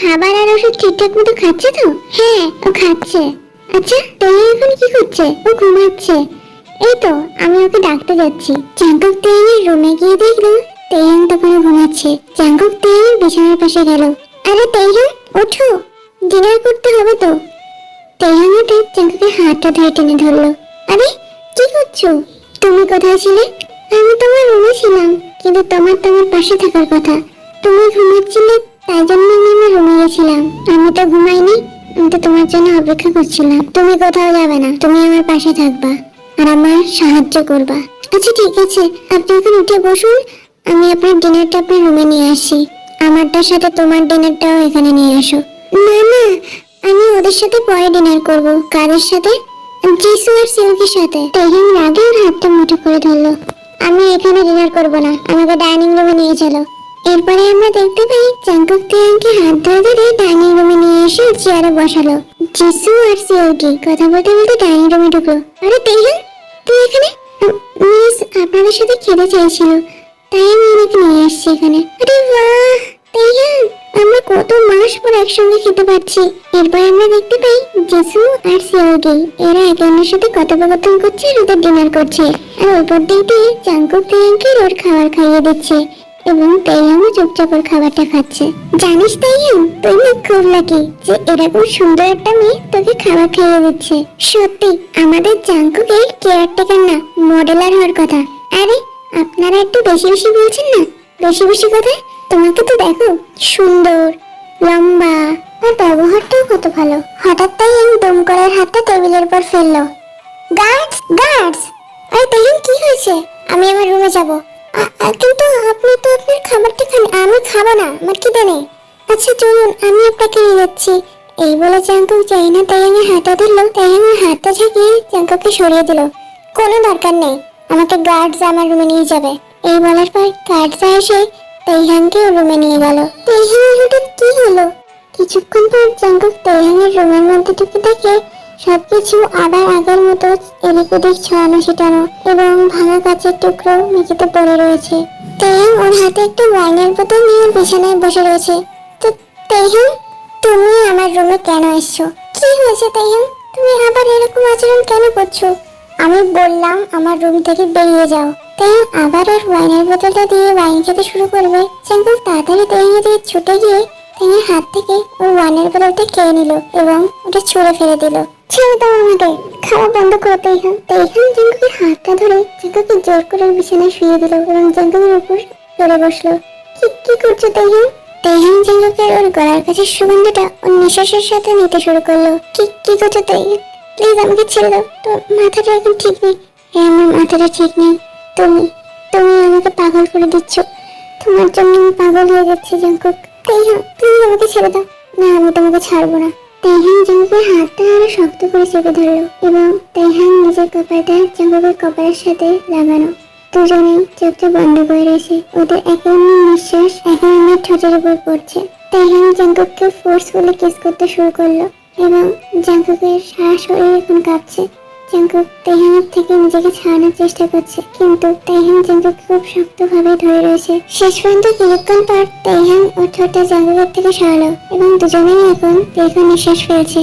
খাবার আর ওষুধ ঠিকঠাক মতো খাচ্ছে তো? হ্যাঁ ও খাচ্ছে। আচ্ছা তেইহান এখন কি করছে? ও ঘুমাচ্ছে। এই তো, আমি ওকে ডাকতে যাচ্ছি। জাঙ্কুক তেইহানের রুমে গিয়ে দেখল তেইহান তখন ঘুমাচ্ছে। জাঙ্কুক তেইহানের বিছানার পাশে গেল। আরে তেইহান ওঠো। ডিনার করতে হবে তো। তেইহান উঠে জাঙ্কুকের হাতটা ধরে টেনে ধরলো। আরে, কি করছ? তুমি কোথায় ছিলে? আমি তোমার রুমে ছিলাম, কিন্তু তোমার তোমার পাশে থাকার কথা। তুমি ঘুমাচ্ছিলে তাই জন্য আমি আমার রুমে গেছিলাম। আমি তো ঘুমাইনি, আমি তো তোমার জন্য অপেক্ষা করছিলাম। তুমি কোথাও যাবে না, তুমি আমার পাশে থাকবা আর আমার সাহায্য করবা। আচ্ছা ঠিক আছে, আপনি এখন উঠে বসুন, আমি আপনার ডিনারটা আপনার রুমে নিয়ে আসি। আমারটার সাথে তোমার ডিনারটাও এখানে নিয়ে আসো না না, আমি ওদের সাথে পরে ডিনার করব। কাদের সাথে? জিসু আর সাথে। তেহিন রাগে ওর হাতটা মুঠো করে ধরলো। আমি এখানে ডিনার করব না, আমাকে ডাইনিং রুমে নিয়ে চলো। এরপরে আমরা দেখতে পাই চাঙ্কুক তিয়াংকে হাত ধরে ধরে ডাইনিং রুমে নিয়ে এসে চেয়ারে বসালো। জিসু আর সিল্কি কথা বলতে বলতে ডাইনিং রুমে ঢুকলো। আরে তেহিন তুই এখানে? মিস, আপনাদের সাথে খেতে চাইছিল। তাই আমি ওনাকে নিয়ে এসেছি এখানে। আরে বাহ! তেহিন আমরা কত মাস পর একসঙ্গে খেতে পারছি। এরপর আমরা দেখতে পাই জেসু আর সিওগি এরা একে অন্যের সাথে কথোপকথন করছে আর ওদের ডিনার করছে। আর ওপর দিক দিয়ে চাঙ্কুক তেয়াংকে ওর খাবার খাইয়ে দিচ্ছে। এবং তেয়াংও চুপচাপ খাবারটা খাচ্ছে। জানিস তেয়াং তুই না খুব লাকি যে এরকম সুন্দর একটা মেয়ে তোকে খাবার খাইয়ে দিচ্ছে। সত্যি, আমাদের চাঙ্কুকের কেয়ারটেকার না, মডেলার হওয়ার কথা। আরে, আপনারা একটু বেশি বেশি বলছেন না? বেশি বেশি কথা তোমাকে তো দেখো, সুন্দর, লম্বা, আর ব্যবহারটাও কত ভালো। হঠাৎ তাই আমি দম করার হাতটা টেবিলের উপর ফেলল। গার্ডস গার্ডস আরে তাহলে কি হয়েছে? আমি আমার রুমে যাব। কিন্তু আপনি তো আপনার খাবারটা খান, আমি খাব না, আমার খিদে নেই। আচ্ছা চলুন, আমি আপনাকে নিয়ে যাচ্ছি। এই বলে চাঙ্কুক যাই তাই আমি হাতটা তাই আমার হাতটা ঝাঁকিয়ে চাঙ্কুককে সরিয়ে দিল। কোনো দরকার নেই, আমাকে গার্ডস আমার রুমে নিয়ে যাবে। এই বলার পর গার্ডসা এসে তেইহানকে রুমে নিয়ে গেল। তেইহানের হঠাৎ কি হলো? কিছুক্ষণ পর জাঙ্কুক তেইহানের রুমের মধ্যে ঢুকে দেখে সবকিছু আবার আগের মতো এদিক ওদিক ছড়ানো ছিটানো এবং ভাঙা কাচের টুকরো মেঝেতে পড়ে রয়েছে। তেইহান ওর হাতে একটা ওয়াইনের বোতল নিয়ে বিছানায় বসে রয়েছে। তো তেইহান তুমি আমার রুমে কেন এসছো? কি হয়েছে তেইহান তুমি আবার এরকম আচরণ কেন করছ? আমি বললাম আমার রুম থেকে বেরিয়ে যাও। তাই আবার ওর ওয়াইনের বোতলটা দিয়ে ওয়াইন খেতে শুরু করবে। চাঙ্কুক তাড়াতাড়ি তেইয়ে দিয়ে ছুটে গিয়ে তেইয়ের হাত থেকে ওর ওয়াইনের বোতলটা খেয়ে নিল এবং ওটা ছুঁড়ে ফেলে দিল। ছেড়ে দাও খাওয়া বন্ধ হাতটা ধরে জোর করে বিছানায় শুয়ে দিল এবং উপর চলে বসল কি কি করছ ওর গলার কাছে সুগন্ধটা নিঃশ্বাসের সাথে নিতে শুরু করল কি কি করছ প্লিজ আমাকে ছেড়ে দাও তো মাথাটা এখন ঠিক নেই হ্যাঁ আমার মাথাটা ঠিক নেই তুমি তুমি আমাকে পাগল করে দিচ্ছ তোমার জন্য আমি পাগল হয়ে যাচ্ছি জাঙ্কুক তেইহান প্লিজ আমাকে ছেড়ে দাও না আমি তোমাকে ছাড়বো না তেইহান জাঙ্কুকের হাতটা আরও শক্ত করে চেপে ধরলো এবং তাইহান নিজের কপালটা জাঙ্কুকের কপালের সাথে লাগানো দুজনেই চোখটা বন্ধ করে রয়েছে। ওদের একে নিঃশ্বাস একে অন্যের ঠোঁটের উপর পড়ছে। তাইহান জঙ্গককে ফোর্সফুলি কিস করতে শুরু করল এবং জাঙ্কুকের সারা শরীর এখন কাঁপছে। জাঙ্কুক তেহানের থেকে নিজেকে ছাড়ানোর চেষ্টা করছে। কিন্তু তেহান জাঙ্কুক খুব শক্তভাবে ধরে রয়েছে। শেষ পর্যন্ত কিছুক্ষণ পর তেহান ও ঠোঁটটা জাঙ্কুকের থেকে সরালো এবং দুজনেই এখন দীর্ঘ নিঃশ্বাস ফেলছে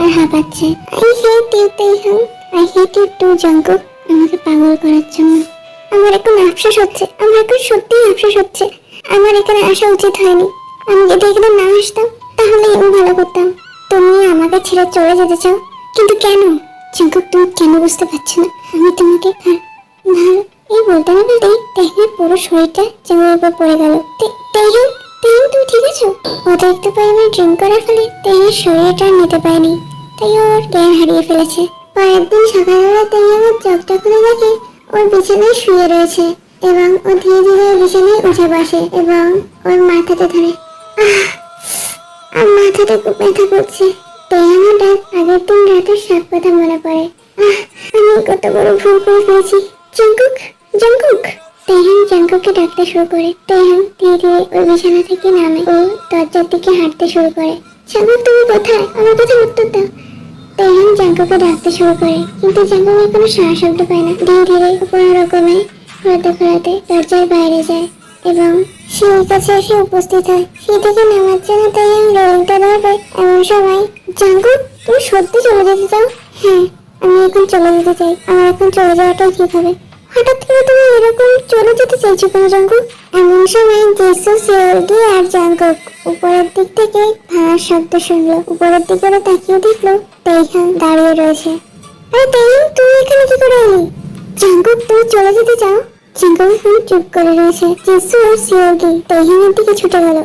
আর হাঁপাচ্ছে। I hate you Taehyung I hate you too Jungkook আমাকে পাগল করার জন্য। আমার এখন আফসোস হচ্ছে, আমার এখন সত্যিই আফসোস হচ্ছে। আমার এখানে আসা উচিত হয়নি। আমি যদি এখানে না আসতাম তাহলে ভালো করতাম। তুমি আমাকে ছেড়ে চলে যেতে চাও, কিন্তু কেন? চিঙ্কুক তুমি কেন বুঝতে পারছ না? আমি তোমাকে এই বলতে না বলতেই তেহনের পুরো শরীরটা চিঙ্কুর উপর পড়ে গেল। তুমি ঠিক আছো? পরিমাণে ড্রিঙ্ক করার ফলে শরীরটা নিতে পারেনি। তাই ওর জ্ঞান হারিয়ে ফেলেছে। পরের দিন সকালবেলা তেহনের চোখটা খুলে দেখে ওর বিছানায় শুয়ে রয়েছে এবং ও ধীরে ধীরে বিছানায় উঠে বসে এবং ওর মাথাতে ধরে, আহ, আর মাথাটা খুব ব্যথা করছে তেহান জঙ্কুককে ডাকতে শুরু করে। তেহান ধীরে ধীরে ওই বিছানা থেকে নামে ও দরজার দিকে হাঁটতে শুরু করে। জঙ্কুক তুমি কোথায়? আমার কথা উত্তর দাও। তেহান জাঙ্কুকে ডাকতে শুরু করে। কিন্তু জাঙ্কুকে কোনো সারা শব্দ পায় না। ধীরে ধীরে কোনো রকমে ঘোরাতে ঘোরাতে দরজার বাইরে যায় এবং সিঁড়ির কাছে এসে উপস্থিত হয়। সিঁড়ি থেকে নামার জন্য আমি রেলিংটা ধরবে এমন সময় জাঙ্গু, তুমি সত্যি চলে যেতে চাও? হ্যাঁ আমি এখন চলে যেতে চাই। আমার এখন চলে যাওয়াটাই ঠিক হবে। হঠাৎ করে তুমি এরকম চলে যেতে চাইছো কেন জাঙ্গু? এমন সময় জেসু সিওরগি আর জাঙ্গুক উপরের দিক থেকে ভাঙার শব্দ শুনলো। উপরের দিকে ওরা তাকিয়ে দেখল তেইহান দাঁড়িয়ে রয়েছে। আরে তেইহান, তুমি এখানে কি করে এলি? জাঙ্গুক, তুমি চলে যেতে চাও? জাঙ্গুক এখন চুপ করে রয়েছে। জেসু আর সিওরগি তেইহানের দিকে ছুটে গেল।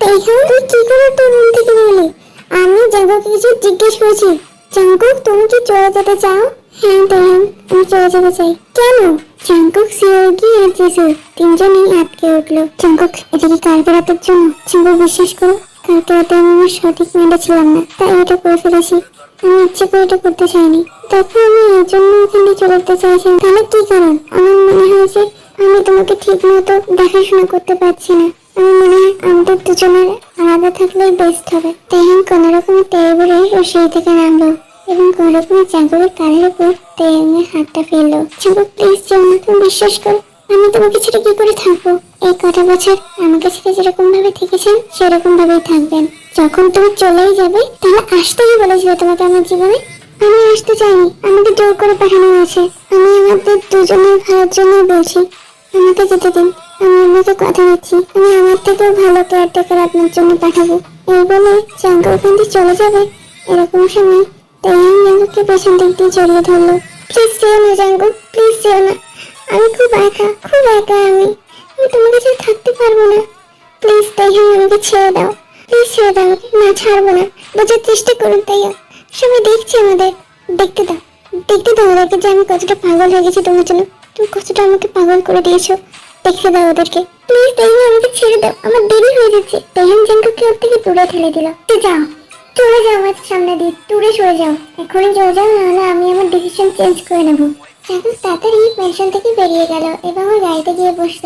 তেইহান, তুই কি করে তোর রুম থেকে বেরোলি আমি জাঙ্গুককে কিছু জিজ্ঞেস করেছি। জাঙ্গুক তুমি কি চলে যেতে চাও? হ্যাঁ তেইহান আমি চলে যেতে চাই। কেন? জাঙ্কুক সিওরগি আর জেসু তিনজনেই আটকে উঠল। জাঙ্কুক এটা কি কালকে রাতের জন্য জাঙ্কুক বিশ্বাস করো কালকে রাতে আমি আমার সঠিক মাইন্ডে ছিলাম না, তাই এটা করে ফেলেছি। আমি ইচ্ছে করে এটা করতে চাইনি। তখন আমি এই জন্য ওখানে চলে যেতে চাইছি। তাহলে কি কারণ? আমার মনে হয়েছে আমি তোমাকে ঠিক মতো দেখাশোনা করতে পারছি না। আমাদের দুজনের আলাদা থাকলেই বেস্ট হবে। তেহান কোনো রকমের টেবিলে ও থেকে নামলো এবং কোনো রকমের চাঙ্কুকের কানের উপর তেহানের হাতটা ফেলল। চাঙ্কুক প্লিজ যেও না বিশ্বাস করো, আমি তোমাকে ছেড়ে কি করে থাকব? এই কটা বছর আমাকে ছেড়ে যেরকম ভাবে থেকেছেন সেরকম ভাবেই থাকবেন। যখন তুমি চলেই যাবে, তাহলে আসতেই বলেছিল তোমাকে আমার জীবনে? আমি আসতে চাইনি, আমাকে জোর করে পাঠানো হয়েছে। আমি আমাদের দুজনের ভালোর জন্য বলছি। আমাকে যেতে দিন। আমি আপনাকে কথা দিচ্ছি। আমি আমার থেকেও ভালো কেয়ারটেকার আপনার জন্য পাঠাবো। এই বলে ওখান থেকে চলে যাবে এরকম সময় তেহান জাঙ্গুকে পেছন দিক দিয়ে জড়িয়ে ধরলো। প্লিজ যেও না জাঙ্গু প্লিজ যেও না। আমি খুব একা খুব একা আমি। আমি তোমার কাছে থাকতে পারব না। প্লিজ তাইয়া আমাকে ছেড়ে দাও। প্লিজ ছেড়ে দাও না ছাড়বো না। বোঝার চেষ্টা করুন তাইয়া সবাই দেখছে আমাদের। দেখতে দাও দেখতে দাও ওদেরকে যে আমি কতটা পাগল হয়ে গেছি তোমার জন্য। তুমি কতটা আমাকে পাগল করে দিয়েছ। দেখতে দাও ওদেরকে। প্লিজ তাইয়া আমাকে ছেড়ে দাও। আমার দেরি হয়ে যাচ্ছে। তাইয়ান জাঙ্কুকে ওর থেকে দূরে ঠেলে দিল তো যাও। চলে যাও আমার সামনে দিয়ে। দূরে সরে যাও। এখনই চলে যাও নাহলে আমি আমার ডিসিশন চেঞ্জ করে নেব। চাকু তাড়াতাড়ি পেনশন থেকে বেরিয়ে গেল এবং ওর গাড়িতে গিয়ে বসল।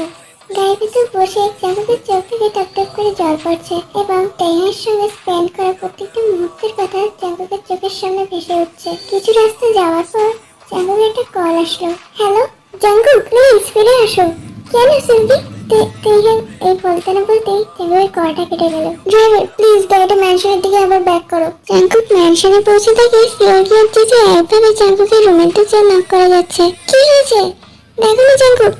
গাড়ির ভিতর বসে চাকুকের চোখ থেকে টপ টপ করে জল পড়ছে এবং টাইমের সঙ্গে স্পেন্ড করা প্রত্যেকটা মুহূর্তের কথা চাকুকের চোখের সামনে ভেসে উঠছে। কিছু রাস্তা যাওয়ার পর চাকুকের একটা কল আসলো। হ্যালো জাঙ্গু প্লিজ ফিরে আসো। কেন সিলভি? তেইহান এই বলতে না বলতেই কলটা কেটে গেল। ড্রাইভার প্লিজ গাড়িটা ম্যানশনের দিকে আবার ব্যাক করো। ম্যানশনে পৌঁছে একভাবে রুমের দিকে নক করে যাচ্ছে। কি হয়েছে? দেখো না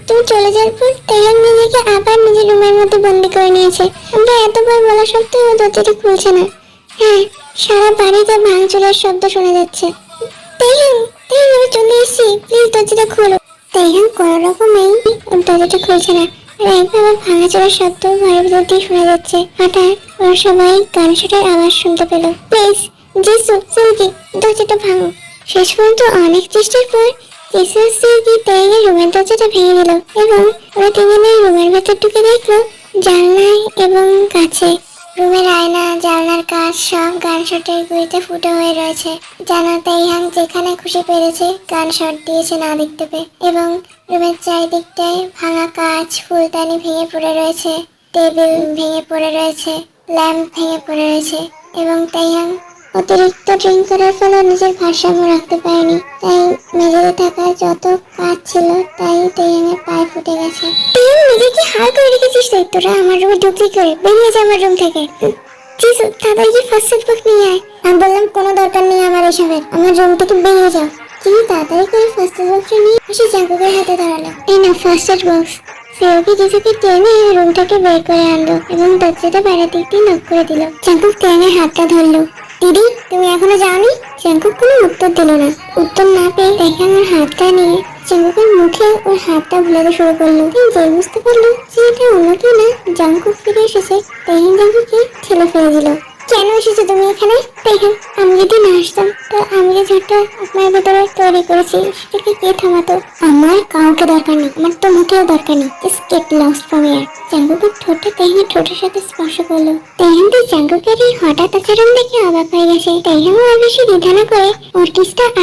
তুমি চলে যাওয়ার পর তেহান নিজেকে আবার নিজের রুমের মধ্যে বন্দি করে নিয়েছে। আমরা এতবার বলা সত্ত্বেও দরজাটা খুলছে না। হ্যাঁ সারা বাড়িতে ভাঙচুরের শব্দ শোনা যাচ্ছে। তেহান তেহান আমি চলে এসেছি। প্লিজ দরজাটা খোলো। তেহান কোনো রকমেই দরজাটা খুলছে না। আর একবার ভাঙাচোরার শব্দ ঘরের ভিতর দিয়ে শোনা যাচ্ছে। হঠাৎ ওরা সবাই গান শটের আওয়াজ শুনতে পেল। প্লিজ, জেসু, সিলকি, দরজাটা ভাঙো। শেষ পর্যন্ত অনেক চেষ্টার পর এসএসসি কি তাইয়ের রুমের দরজাটা ভেঙে দিল এবং ওরা তিনজনে রুমের ভেতর ঢুকে দেখল জানলায় এবং কাছে। রুমের আয়না, জানলার কাজ সব গান শটের গুলিতে ফুটো হয়ে রয়েছে। জানা, তাইহান যেখানে খুশি পেরেছে, গান শট দিয়েছে না দেখতে পেয়ে। এবং রুমের চারিদিকটায় ভাঙা কাঁচ ফুলদানি ভেঙে পড়ে রয়েছে, টেবিল ভেঙে পড়ে রয়েছে, ল্যাম্প ভেঙে পড়ে রয়েছে। এবং তাইহান অতিরিক্ত ড্রিঙ্ক করার ফলে নিজের ভারসাম্য রাখতে পারেনি। তাই মেঝেতে থাকা যত কাজ ছিল, তাই তেয়ানের পায়ে ফুটে গেছে। তেয়ান নিজেকে হাল করে রেখেছিস তুই তোরা আমার রুমে ঢুকলি করে বেরিয়ে যা আমার রুম থেকে। জিসু তাড়াতাড়ি ফার্স্ট এড বক্স নিয়ে আয়। আমি বললাম, কোনো দরকার নেই আমার এসবের। আমার রুম থেকে বেরিয়ে যাও। তিনি তাড়াতাড়ি করে ফার্স্ট এড বক্সটা নিয়ে এসে জাঙ্কুকের হাতে দাঁড়াল এই না ফার্স্ট এড বক্স সেওকে কিছুকে টেনে রুমটাকে বের করে আনলো এবং দরজাটা বাইরের দিক দিয়ে নক করে দিল। চাঙ্কুক টেনের হাতটা ধরলো। দিদি, তুমি এখনও যাওনি? চাঙ্কুক কোনো উত্তর দিল না। উত্তর না পেয়ে আমার হাতটা নিয়ে চেঙ্কুকের মুখে ওর হাতটা ভুলাতে শুরু করল। যে বুঝতে পারল যে এটা অন্য কেউ না। জাঙ্কুক ফিরে এসেছে। তেহিন জাঙ্কুকে ঠেলে ফেলে দিল। কেন এসেছ তুমি এখানে? দেখেন আমি যদি না আসতাম, তো আমি যে ঝড়টা আপনার ভেতরে তৈরি করেছি, সেটাকে কে থামাতো? আমার কাউকে দরকার নেই, আমার তো মুখেও দরকার নেই। Just get lost from here জাঙ্গুকের ঠোঁটে তেহিনের ঠোঁটের সাথে স্পর্শ করল। তেহিন তো জাঙ্গুকের এই হঠাৎ আচরণ দেখে অবাক হয়ে গেছে। তেহিন আর বেশি দ্বিধা করে ওর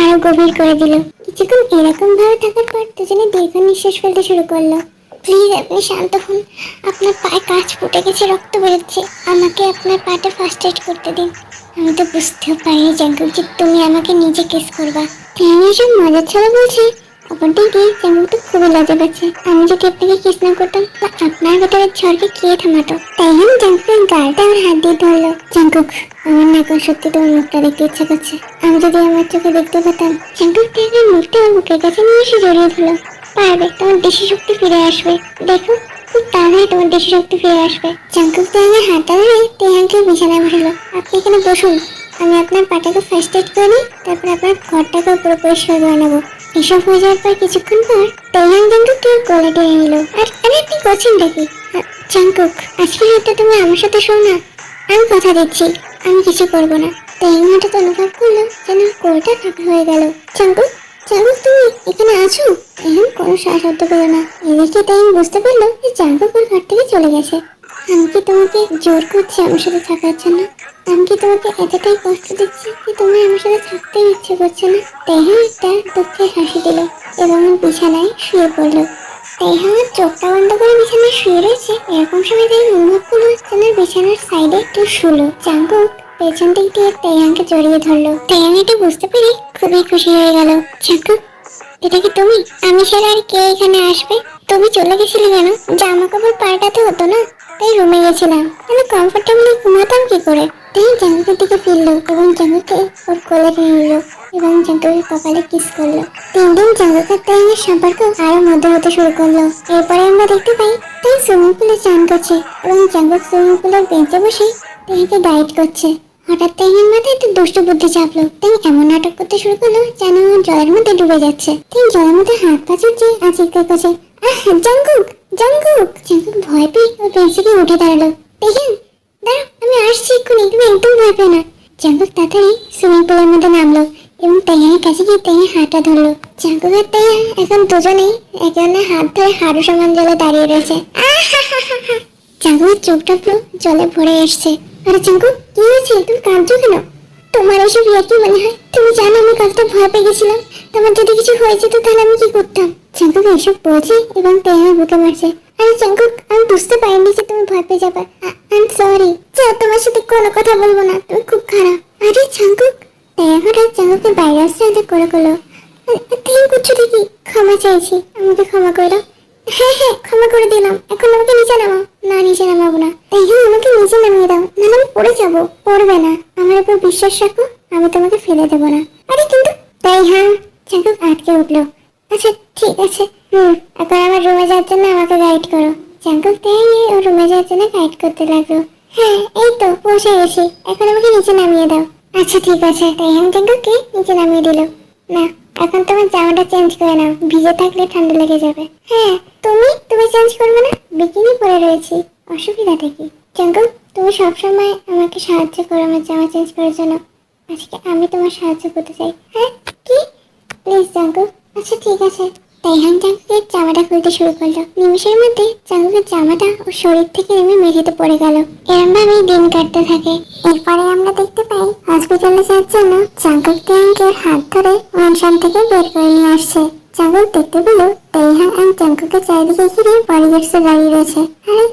আরও গভীর করে দিল। কিছুক্ষণ এরকম ভাবে থাকার পর দুজনে দীর্ঘ নিঃশ্বাস ফেলতে শুরু করল। প্লিজ আপনি শান্ত হন। আপনার পায়ে কাজ ফুটে গেছে, রক্ত বেরোচ্ছে। আমাকে আপনার পাটা ফার্স্ট এড করতে দিন। আমি তো বুঝতেও পারিনি জাঙ্কুক যে তুমি আমাকে নিজে কেস করবা। তিনি এসব মজার ছলে বলছে। অপরদিক দিয়ে জাঙ্কুক তো খুবই লজ্জা পাচ্ছে। আমি যদি আপনাকে কিস না করতাম, তা আপনার ভেতরে ঝড়কে কে থামাতো? তাই আমি জাঙ্কুকের গালটা আমার হাত দিয়ে ধরলো। জাঙ্কুক, আমার না সত্যি তোমার মুখটা দেখতে ইচ্ছা করছে। আমি যদি আমার চোখে দেখতে পেতাম, জাঙ্কুক তাইহার মুখটা আমার বুকের কাছে নিয়ে এসে জড়িয়ে ধরলো। পারবে তোমার দেশি শক্তি ফিরে আসবে। দেখো, খুব তাড়াতাড়ি তোমার দেশি শক্তি ফিরে আসবে। জাঙ্কুক তেহাঙ্গের হাতটা ধরে তেহাঙ্গকে বিছানায় বসালো। আপনি এখানে বসুন, আমি আপনার পাটাকে ফার্স্ট এড করে নিই, তারপর আপনার ঘরটাকে পুরো পরিষ্কার করে নেব। এসব হয়ে যাওয়ার পর কিছুক্ষণ পর তেহাং জাঙ্কুককে কোলে টেনে নিল। আর আরে, আপনি করছেন নাকি জাঙ্কুক আজকে রাতটা তুমি আমার সাথে শোও না। আমি কথা দিচ্ছি, আমি কিছু করব না। তেহাং হঠাৎ অনুভব করল যেন কোলটা ফাঁকা হয়ে গেল। জাঙ্কুক জাঙ্কুক তুমি এখানে আছো? এখন কোনো সাহায্য করো না। এদিকে তাই আমি বুঝতে পারল যে জাঙ্কুক ওর ঘর থেকে চলে গেছে। আমি কি তোমাকে জোর করছি আমার সাথে থাকার জন্য? আমি কি তোমাকে এতটাই কষ্ট দিচ্ছি যে তোমার আমার সাথে থাকতে ইচ্ছে করছে না? তেহা একটা দুঃখের হাসি দিল এবং বিছানায় শুয়ে পড়ল। তেহা আমার চোখটা বন্ধ করে বিছানায় শুয়ে রয়েছে। এরকম সময় তাই অনুভব করল বিছানার সাইডে একটু শুলো। জাঙ্কুক পেছন দিক দিয়ে তেহাংকে জড়িয়ে ধরলো। তেহাং এটা বুঝতে পেরে খুবই খুশি হয়ে গেল। জাঙ্কুক এটা কি তুমি? আমি ছাড়া আর কে এখানে আসবে? তুমি চলে গেছিলে কেন? জামা কাপড় পাল্টাতে হতো না? তাই রুমে গেছিলাম। আমি কমফোর্টেবলি ঘুমাতাম কি করে? তাই জাঙ্গুকের দিকে ফিরলো এবং জাঙ্গুকে ওর কোলে নিয়ে নিল এবং জাঙ্গুকের কপালে কিস করল। তিন দিন জাঙ্গুকের তাইমের সম্পর্ক আরও মধ্যে হতে শুরু করল। এরপরে আমরা দেখতে পাই তাই সুইমিং পুলে চান করছে এবং জাঙ্গুক সুইমিং পুলের বেঞ্চে বসে তাইকে গাইড করছে। হঠাৎ তাইয়ের মাথায় একটু দুষ্ট বুদ্ধি চাপলো। তাই এমন নাটক করতে শুরু করল যেন জলের মধ্যে ডুবে যাচ্ছে। তাই জলের মধ্যে হাত পা চুচে আর চিৎকার করছে আহ জাঙ্কুক জাঙ্কুক জাঙ্কুক ভয় পেয়ে ও বেঞ্চ থেকে উঠে দাঁড়াল। দেখেন দাঁড়াও, আমি আসছি এক্ষুনি, তুমি একদম ভয় পেও না। জাঙ্কুক তাড়াতাড়ি সুইমিং পুলের মধ্যে নামলো এবং তাইয়ানের কাছে গিয়ে তাইয়ের হাতটা ধরলো। জাঙ্কুক আর তাইয়া এখন দুজনেই একে অন্যের হাত ধরে হাড়ু সমান জলে দাঁড়িয়ে রয়েছে। আহাহাহাহা। জাঙ্কুকের চোখটা পুরো জলে ভরে এসছে। আরে জাঙ্কুক কি হয়েছে? তুমি কাঁদছো কেন? তোমার এসব ইয়ে মনে হয়। তুমি জানো আমি কতটা ভয় পেয়ে গেছিলাম। তোমার যদি কিছু হয়ে যেত তাহলে আমি কি করতাম? চাঙ্কুক এসব বলছে এবং তেহার বুকে মারছে। আরে চাঙ্কুক আমি বুঝতে পারিনি যে তুমি ভয় পেয়ে যাবে। আই সরি যাও, তোমার সাথে কোনো কথা বলব না। তুমি খুব খারাপ। আরে চাঙ্কুক তেহা হঠাৎ চাঙ্কুকের বাইরে আসতে করে করল। তুমি করছ দেখি ক্ষমা চাইছি। আমাকে ক্ষমা করে হ্যাঁ হ্যাঁ ক্ষমা করে দিলাম। এখন আমাকে নিচে নামাও। না, নিচে নামাবো না। তাই আমাকে নিচে নামিয়ে দাও। নাহলে আমি পড়ে যাব। পড়বে না। আমার উপর বিশ্বাস রাখো, আমি তোমাকে ফেলে দেবো না। আরে, কিন্তু তাই হ্যাঁ চাকুক আটকে উঠল। আচ্ছা ঠিক আছে। হুম, এখন আমার রুমে যাওয়ার জন্য আমাকে গাইড করো। চাকুক তাই ও রুমে যাওয়ার জন্য গাইড করতে লাগল। হ্যাঁ এই তো পৌঁছে গেছি। এখন আমাকে নিচে নামিয়ে দাও। আচ্ছা ঠিক আছে। তাই হ্যাঁ চাকুককে নিচে নামিয়ে দিল। না এখন তোমার জামাটা চেঞ্জ করে নাও। ভিজে থাকলে ঠান্ডা লেগে যাবে। হ্যাঁ তুমি? তুমি চেঞ্জ করবে না? বিকিনি পরে রয়েছি। অসুবিধাটা কি? জাঙ্গল, তুমি সবসময় আমাকে সাহায্য করো আমার জামা চেঞ্জ করার জন্য। আজকে আমি তোমার সাহায্য করতে চাই। হ্যাঁ কি? প্লিজ জাঙ্গল। আচ্ছা ঠিক আছে। তাইহান জাঙ্গুকের জামাটা খুলতে শুরু করল। নিমিষের মধ্যে জাঙ্গুকের জামাটা ওর শরীর থেকে নেমে মেঝেতে পড়ে গেল। এরম ভাবেই দিন কাটতে থাকে। এরপরে আমরা দেখতে পাই, হসপিটালে যাওয়ার জন্য জাঙ্গুক তাইহানকে হাত ধরে ওয়ানশান থেকে বের করে নিয়ে আসছে। জাঙ্গুক দেখতে পেল তাইহান আর জাঙ্গুকের চারিদিকে ঘিরে বডিগার্ডস দাঁড়িয়ে রয়েছে। আরে,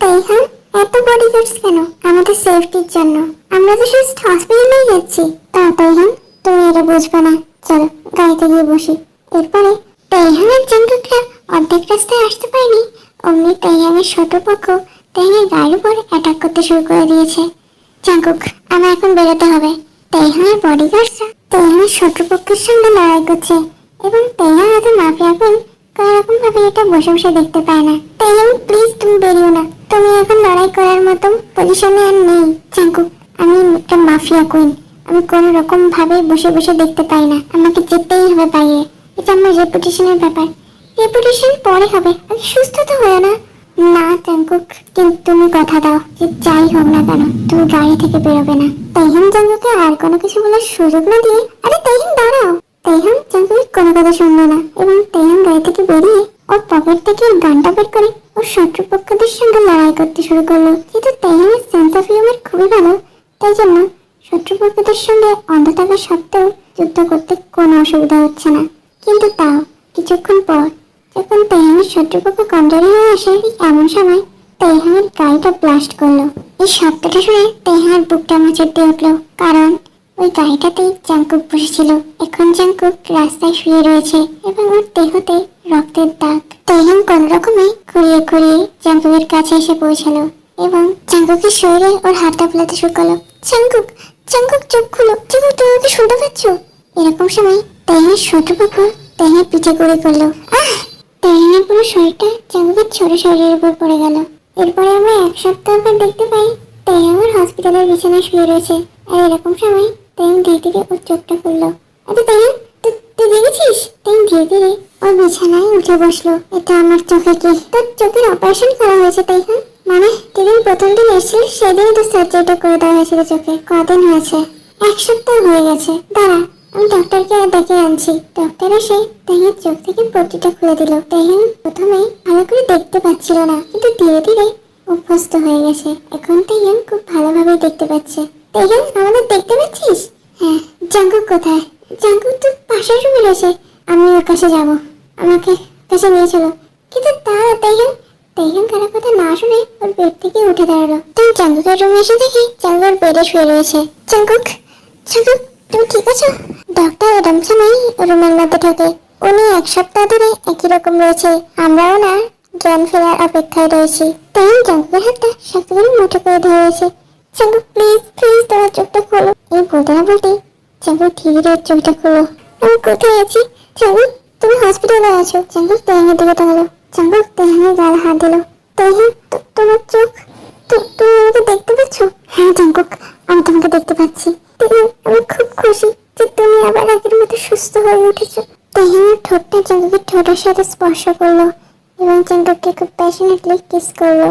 তাইহান, এত বডিগার্ডস কেন? আমাদের সেফটির জন্য। আমরা তো শুধু হসপিটালেই যাচ্ছি। তা তাইহান, তুমি এটা বুঝবে না। চলো, গাড়িতে গিয়ে বসি। এরপরে তেহানের জঙ্গকরা অর্ধেক রাস্তায় আসতে পারেনি। অমনি তেহানের ছোট পক্ষ তেহানের গাড়ির উপর অ্যাটাক করতে শুরু করে দিয়েছে। জাঙ্কুক, আমার এখন বেরোতে হবে। তেহানের বডিগার্ডসরা তেহানের শত্রুপক্ষের সঙ্গে লড়াই করছে এবং তেহান এত মাফিয়া কোন কোনো রকম ভাবে এটা বসে বসে দেখতে পায় না। তেহান প্লিজ তুমি বেরিও না। তুমি এখন লড়াই করার মতো পজিশনে আর নেই। জাঙ্কুক, আমি একটা মাফিয়া কুইন আমি কোনো রকম ভাবে বসে বসে দেখতে পাই না। আমাকে যেতেই হবে বাইরে। আমার রেপুটেশনের ব্যাপার রেপুটেশন পরে হবে আগে সুস্থ তো হয়ে না। না জাঙ্কুক কিন্তু তুমি কথা দাও যে যাই হোক না কেন, তুমি গাড়ি থেকে বেরোবে না। তাইহান জাঙ্কুকে আর কোনো কিছু বলার সুযোগ না দিয়ে, আরে তাইহান দাঁড়াও। তাইহান জাঙ্কুক কোনো কথা শুনলো না, এবং তাইহান গাড়ি থেকে বেরিয়ে ওর পকেট থেকে গানটা বের করে ওর শত্রুপক্ষদের সঙ্গে লড়াই করতে শুরু করল। কিন্তু তাইহানের সেন্স অফ হিউমার খুবই ভালো, তাই জন্য শত্রুপক্ষদের সঙ্গে অন্ধ থাকা সত্ত্বেও যুদ্ধ করতে কোনো অসুবিধা হচ্ছে না। কিন্তু তাও, কিছুক্ষণ পর, যখন তেহামের শত্রুপক্ষ কমজোরি হয়ে আসে এমন সময় তেহামের গাড়িটা ব্লাস্ট করল। এই শব্দটা শুনে তেহামের বুকটা মাছের দিয়ে উঠল, কারণ ওই গাড়িটাতেই জাঙ্কুক বসেছিল। এখন জাঙ্কুক রাস্তায় শুয়ে রয়েছে এবং ওর দেহতে রক্তের দাগ। তাইহান কোন রকমে ঘুরিয়ে ঘুরিয়ে জাঙ্কুকের কাছে এসে পৌঁছালো এবং জাঙ্কুকের শরীরে ওর হাতটা ফেলাতে শুরু করল। জাঙ্কুক জাঙ্কুক চোখ খুলো। জাঙ্কুক তুমি আমাকে শুনতে পাচ্ছ? এরকম সময় তাইহানের ছোট বাবু তাইহানের পিঠে করে করল। আহ তাইহানের পুরো শরীরটা জাঙ্কুকের ছোট শরীরের উপর পড়ে গেল। এরপরে আমরা এক সপ্তাহ পর দেখতে পাই তাই আমার হসপিটালের বিছানায় শুয়ে রয়েছে। আর এরকম সময় তাই ধীরে ধীরে ওর চোখটা খুললো। আরে তাই তুই দেখেছিস? তাই ধীরে ধীরে ওর বিছানায় উঠে বসল। এটা আমার চোখে কি? তোর চোখের অপারেশন করা হয়েছে তাই হ্যাঁ মানে যেদিন প্রথম দিন এসেছিল, সেদিনই তো সার্জারিটা করে দেওয়া হয়েছিল চোখে। কদিন হয়েছে? এক সপ্তাহ হয়ে গেছে। দাঁড়া আমি ডক্টরকে ডেকে আনছি। ডক্টর এসে তাইয়ের চোখ থেকে পট্টিটা খুলে দিল। তাইহান প্রথমে ভালো করে দেখতে পাচ্ছিল না, কিন্তু ধীরে ধীরে অভ্যস্ত হয়ে গেছে। এখন তাইয়ান খুব ভালোভাবে দেখতে পাচ্ছে। তাইয়ান আমাদের দেখতে পাচ্ছিস? হ্যাঁ জাঙ্কুক কোথায়? জাঙ্কুক তো পাশের রুমে রয়েছে। আমি ওর কাছে যাব। আমাকে কাছে নিয়ে চলো। কিন্তু তারা তাইয়ান তাইয়ান কারও কথা না শুনে ওর বেড থেকে উঠে দাঁড়াল। তাই জাঙ্কুকের রুমে এসে দেখি জাঙ্কুক বেডে শুয়ে রয়েছে। জাঙ্কুক জাঙ্কুক তুমি ঠিক আছো? ডক্টর এরম সময় রুমের মধ্যে ঢোকে। উনি এক সপ্তাহ ধরে একই রকম রয়েছে। আমরাও না, জ্ঞান ফেরার অপেক্ষায় রয়েছি। তাই জাঙ্কুকের হাতটা শক্ত করে মুঠো করে ধরে রয়েছে। জাঙ্কুক প্লিজ প্লিজ, তোমার চোখটা খোলো। এই বলতে না বলতে জাঙ্কুক ধীরে চোখটা খোলো। আমি কোথায় আছি? জাঙ্কুক তুমি হসপিটালে আছো। জাঙ্কুক তেহাঙ্গের দিকে তাকালো। জাঙ্কুক তেহাঙ্গের গালে হাত দিল। তেহাঙ্গ তোমার চোখ তুমি আমাকে দেখতে পাচ্ছ? হ্যাঁ জাঙ্কুক আমি তোমাকে দেখতে পাচ্ছি। তেহাং আমি খুব খুশি যে তুমি আবার আগের মতো সুস্থ হয়ে উঠেছো। তেহাঙ্গের ঠোঁটটা জাঙ্কুকের ঠোঁটের সাথে স্পর্শ করল এবং জাঙ্কুককে খুব প্যাশনেটলি কিস করল।